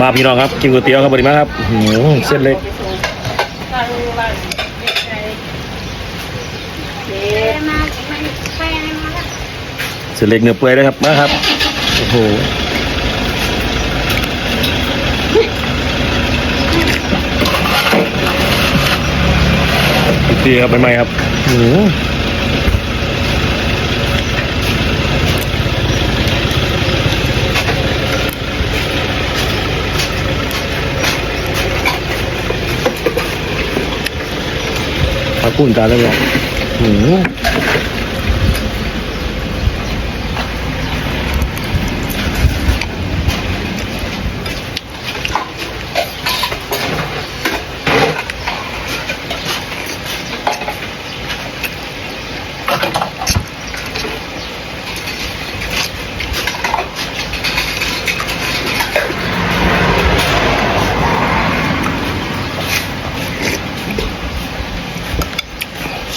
มาพี่น้องครับกินก๋วยเตี๋ยวครับบริมาครับอื้อหือเส้นเล็กเส้นเล็กเนื้อเปื่อยเลยครับมาครับโอ้โหก๋วยเตี๋ยวครับใหม่ๆครับอือ หือปลา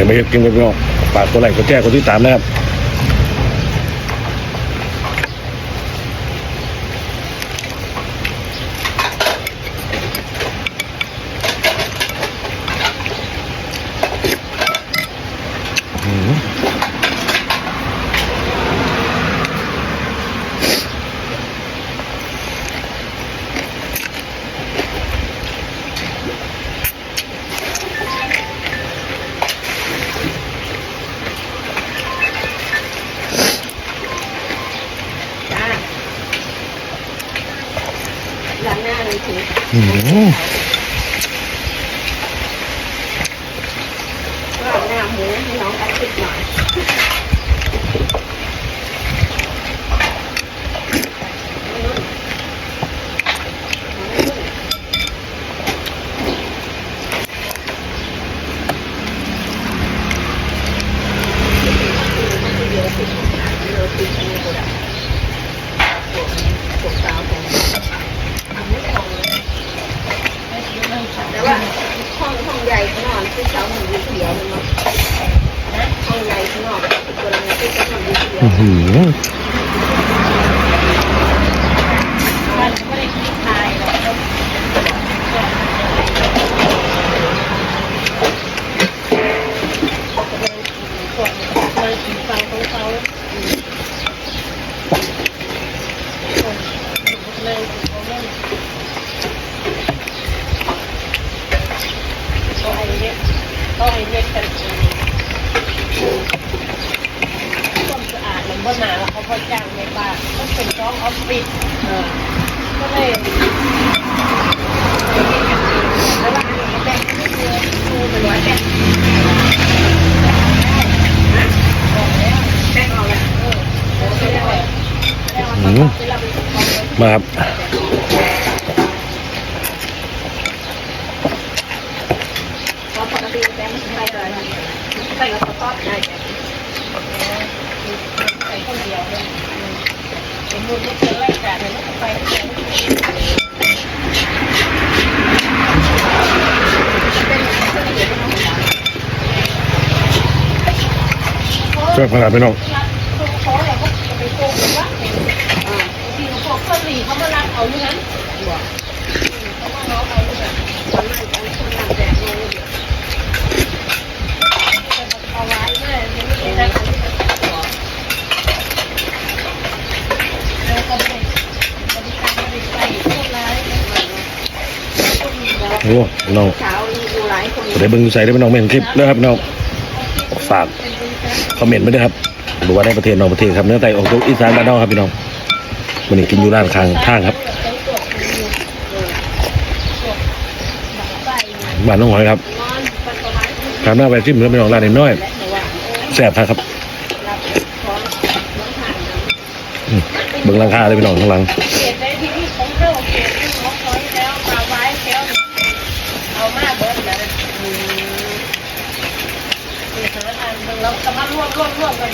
เดี๋ยวมากินกันพี่น้อฝากตัวไหนก็แก้คนที่ตามนะครับ อืม จ้าหลังหน้าเลยถือ อืม หน้าหมูให้น้องเอาติดหน่อยแต่ว่าห้องห้องใหญ่ข้างนอกที่เสาหนึ่งอยู่เดียวมันมาห้องใหญ่ข้างนอกตัวละมันที่เสาหนึ่งอยู่เดียว อื้อ หือ มันไม่ได้คิดทายหรอกเลยกินฟังของเขาเลยเลยเขาเล่นต้องให้เล็กต้องให้เล็กกันความ สะอานบ่หนาเขาพอจ้างในบ้านมันเป็นร้องออฟฟิศเออก็เลยแล้วว่าอันนี้แบ่งไม่เยอะดูเป็นว่าแบ่งแบ่งเอาละเออโอ้ไม่ได้เลยแบ่งเอาไปเราไปของเขาเลยมาครับเพราะปกติแบงค์มันไปเลยนะไปกับสต๊อกได้ ไปคนเดียวเลยสมมติว่าเป็นรายการเนี่ยมันไปคนเดียวเป็นคนเดียวแซ่บขนาดพี่น้อง ขออะไรก็จะไปโกงว่าทีพวกคนหลีเขามารับเอาอยู่นั้นเขามาเอาเอาอยู่นั้นตอนนั้นเอาคนงานแจกเงินเอาไว้เลยยังไม่ได้ โอ้พี่น้องเช้าดูหลายคนได้เบิ่งใส่ได้พี่น้องไม่เห็นคลิปเลยครับพี่น้องฝากคอมเมนต์มาด้วยครับบอกว่าได้ประเทศนอกประเทศครับเนื้อไตออกตัวอีสานบ้านนอกครับพี่น้องวันนี้กินอยู่ร้านข้างทางครับบ้านน้องหอยครับทางหน้าไปซิมแล้วพี่น้องร้านน้อยๆแซ่บครับอืมเบิ่งราคาเลยพี่น้องข้างหลังเขตในที่ที่ของเข้าเขตที่ของคอยแล้วมาไว้แล้วเอามาเบิร์ดแล้วอืมนี่สถานการณ์ เราจะมาร่วบรวบรวบกัน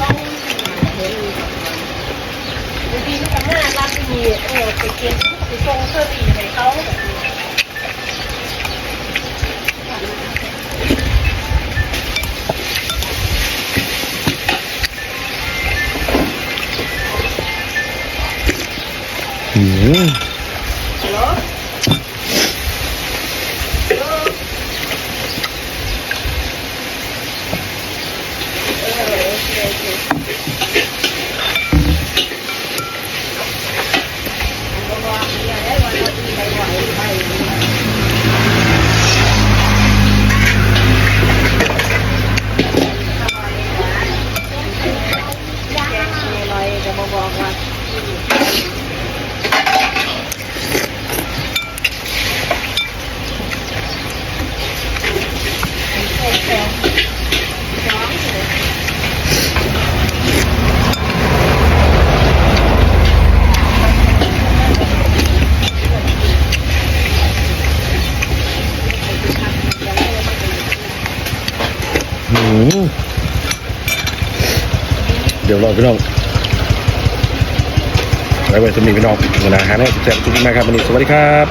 ต้องเห็นบางทีมันก็น่ารักดีเออไปเกณฑ์ไปส่งเสื้อดีให้เขาอืม ฮัลโหลฮัลโหลเออโอเคโอเคบอกว่าเนี่ยได้วันละทีไปไหวไปแกงอร่อยจะมาบอกว่า อืม เดี๋ยวรอพี่น้องไว้ไว้สมีพี่น้องเวลาหาได้แซ่บทุกท่านนะครับวันนี้สวัสดีครับ